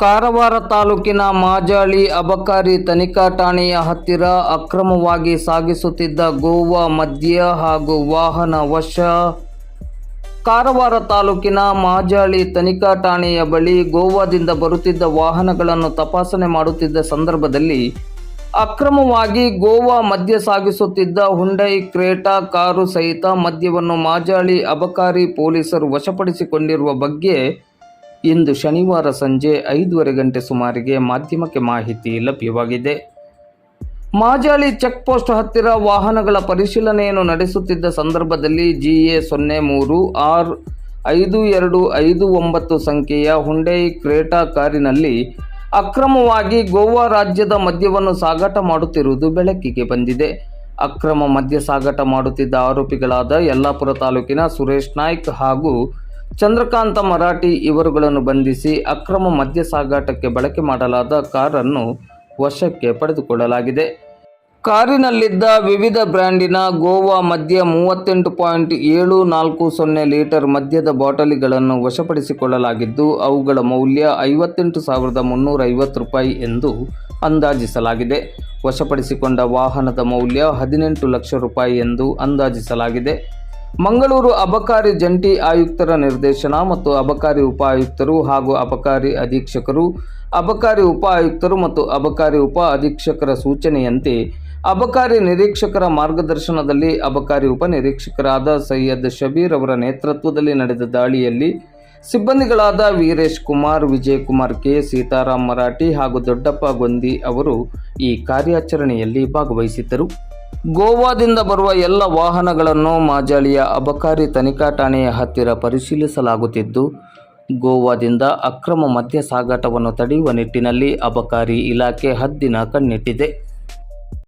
ಕಾರವಾರ ತಾಲೂಕಿನ ಮಾಜಾಳಿ ಅಬಕಾರಿ ತನಿಖಾ ಠಾಣೆಯ ಹತ್ತಿರ ಅಕ್ರಮವಾಗಿ ಸಾಗಿಸುತ್ತಿದ್ದ ಗೋವಾ ಮದ್ಯ ಹಾಗೂ ವಾಹನ ವಶ. ಕಾರವಾರ ತಾಲೂಕಿನ ಮಾಜಾಳಿ ತನಿಖಾ ಠಾಣೆಯ ಬಳಿ ಗೋವಾದಿಂದ ಬರುತ್ತಿದ್ದ ವಾಹನಗಳನ್ನು ತಪಾಸಣೆ ಮಾಡುತ್ತಿದ್ದ ಸಂದರ್ಭದಲ್ಲಿ ಅಕ್ರಮವಾಗಿ ಗೋವಾ ಮದ್ಯ ಸಾಗಿಸುತ್ತಿದ್ದ ಹುಂಡೈ, ಕ್ರೇಟಾ ಕಾರು ಸಹಿತ ಮದ್ಯವನ್ನು ಮಾಜಾಳಿ ಅಬಕಾರಿ ಪೊಲೀಸರು ವಶಪಡಿಸಿಕೊಂಡಿರುವ ಬಗ್ಗೆ ಇಂದು ಶನಿವಾರ ಸಂಜೆ ಐದೂವರೆ ಗಂಟೆ ಸುಮಾರಿಗೆ ಮಾಧ್ಯಮಕ್ಕೆ ಮಾಹಿತಿ ಲಭ್ಯವಾಗಿದೆ. ಮಾಜಾಳಿ ಚೆಕ್ ಪೋಸ್ಟ್ ಹತ್ತಿರ ವಾಹನಗಳ ಪರಿಶೀಲನೆಯನ್ನು ನಡೆಸುತ್ತಿದ್ದ ಸಂದರ್ಭದಲ್ಲಿ ಜಿಎ ಸೊನ್ನೆ ಮೂರು, ಆರ್ ಐದು ಎರಡು ಐದು ಒಂಬತ್ತು ಸಂಖ್ಯೆಯ ಹುಂಡೈ ಕ್ರೇಟಾ ಕಾರಿನಲ್ಲಿ ಅಕ್ರಮವಾಗಿ ಗೋವಾ ರಾಜ್ಯದ ಮದ್ಯವನ್ನು ಸಾಗಾಟ ಮಾಡುತ್ತಿರುವುದು ಬೆಳಕಿಗೆ ಬಂದಿದೆ. ಅಕ್ರಮ ಮದ್ಯ ಸಾಗಾಟ ಮಾಡುತ್ತಿದ್ದ ಆರೋಪಿಗಳಾದ ಯಲ್ಲಾಪುರ ತಾಲೂಕಿನ ಸುರೇಶ್ ನಾಯ್ಕ್ ಹಾಗೂ ಚಂದ್ರಕಾಂತ ಮರಾಠಿ ಇವರುಗಳನ್ನು ಬಂಧಿಸಿ ಅಕ್ರಮ ಮದ್ಯ ಸಾಗಾಟಕ್ಕೆ ಬಳಕೆ ಮಾಡಲಾದ ಕಾರನ್ನು ವಶಕ್ಕೆ ಪಡೆದುಕೊಳ್ಳಲಾಗಿದೆ. ಕಾರಿನಲ್ಲಿದ್ದ ವಿವಿಧ ಬ್ರ್ಯಾಂಡಿನ ಗೋವಾ ಮದ್ಯ ಮೂವತ್ತೆಂಟು ಪಾಯಿಂಟ್ ಏಳು ನಾಲ್ಕು ಸೊನ್ನೆ ಲೀಟರ್ ಮದ್ಯದ ಬಾಟಲಿಗಳನ್ನು ವಶಪಡಿಸಿಕೊಳ್ಳಲಾಗಿದ್ದು, ಅವುಗಳ ಮೌಲ್ಯ ಐವತ್ತೆಂಟು ಸಾವಿರದ ಮುನ್ನೂರ ಐವತ್ತು ರೂಪಾಯಿ ಎಂದು ಅಂದಾಜಿಸಲಾಗಿದೆ. ವಶಪಡಿಸಿಕೊಂಡ ವಾಹನದ ಮೌಲ್ಯ ಹದಿನೆಂಟು ಲಕ್ಷ ರೂಪಾಯಿ ಎಂದು ಅಂದಾಜಿಸಲಾಗಿದೆ. ಮಂಗಳೂರು ಅಬಕಾರಿ ಜಂಟಿ ಆಯುಕ್ತರ ನಿರ್ದೇಶನ ಮತ್ತು ಅಬಕಾರಿ ಉಪ ಆಯುಕ್ತರು ಹಾಗೂ ಅಬಕಾರಿ ಅಧೀಕ್ಷಕರು, ಅಬಕಾರಿ ಉಪ ಆಯುಕ್ತರು ಮತ್ತು ಅಬಕಾರಿ ಉಪ ಅಧೀಕ್ಷಕರ ಸೂಚನೆಯಂತೆ ಅಬಕಾರಿ ನಿರೀಕ್ಷಕರ ಮಾರ್ಗದರ್ಶನದಲ್ಲಿ ಅಬಕಾರಿ ಉಪನಿರೀಕ್ಷಕರಾದ ಸೈಯದ್ ಶಬೀರ್ ಅವರ ನೇತೃತ್ವದಲ್ಲಿ ನಡೆದ ದಾಳಿಯಲ್ಲಿ ಸಿಬ್ಬಂದಿಗಳಾದ ವೀರೇಶ್ ಕುಮಾರ್, ವಿಜಯ್ ಕುಮಾರ್ ಕೆ, ಸೀತಾರಾಮ್ ಮರಾಠಿ ಹಾಗೂ ದೊಡ್ಡಪ್ಪ ಗೊಂದಿ ಅವರು ಈ ಕಾರ್ಯಾಚರಣೆಯಲ್ಲಿ ಭಾಗವಹಿಸಿದ್ದರು. ಗೋವಾದಿಂದ ಬರುವ ಎಲ್ಲ ವಾಹನಗಳನ್ನು ಮಾಜಾಳಿಯ ಅಬಕಾರಿ ತನಿಖಾ ಠಾಣೆಯ ಹತ್ತಿರ ಪರಿಶೀಲಿಸಲಾಗುತ್ತಿದ್ದು, ಗೋವಾದಿಂದ ಅಕ್ರಮ ಮದ್ಯ ಸಾಗಾಟವನ್ನು ತಡೆಯುವ ನಿಟ್ಟಿನಲ್ಲಿ ಅಬಕಾರಿ ಇಲಾಖೆ ಹದ್ದಿನ ಕಣ್ಣಿಟ್ಟಿದೆ.